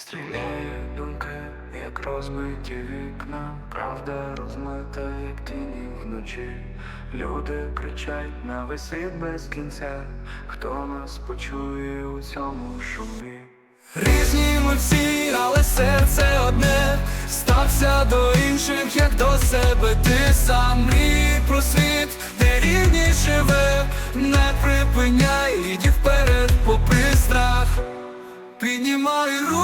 Стріляють думки, як розбиті вікна, правда розмита, як тіні вночі. Люди кричать на світ без кінця, хто нас почує у цьому шумі. Різні ми всі, але серце одне. Стався до інших, як до себе. Ти сам мрій про світ, де рівність живе. Не припиняй, іди вперед, попри страх. Піднімай руки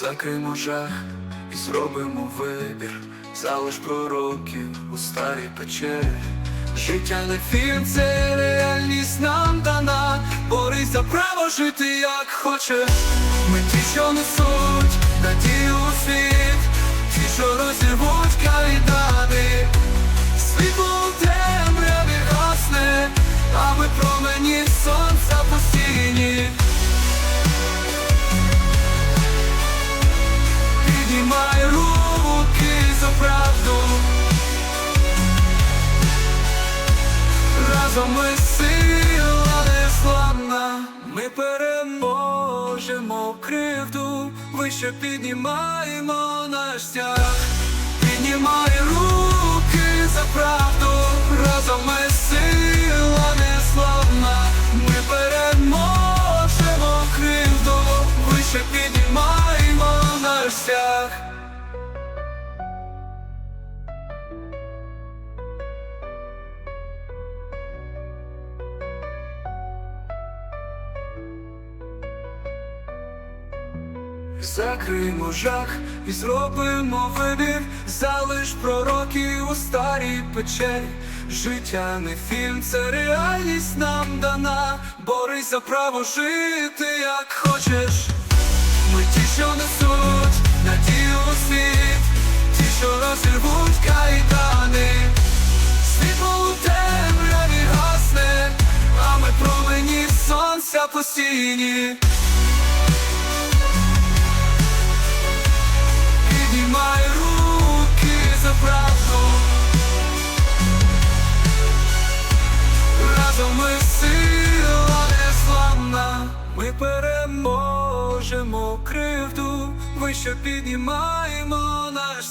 Закриємо жах і зробимо вибір. Залиш пророків у старій печері. Життя не фільм, це реальність нам дана. Борись за право жити як хочеш. Ми ті, що несуть надію у світ. Ті, що розірвуть переможемо кривду Вище піднімаємо наш стяг. Піднімай руки за правду Закриємо жах і зробимо вибір, залиш пророків у старій печері. Життя не фільм, це реальність нам дана. Борись за право жити, як хочеш. Ми ті, що несуть надію у світ, ті, що розірвуть кайдани. Світло у темряві гасне, а ми промені сонця постійні. Переможемо кривду. Вище піднімаємо наш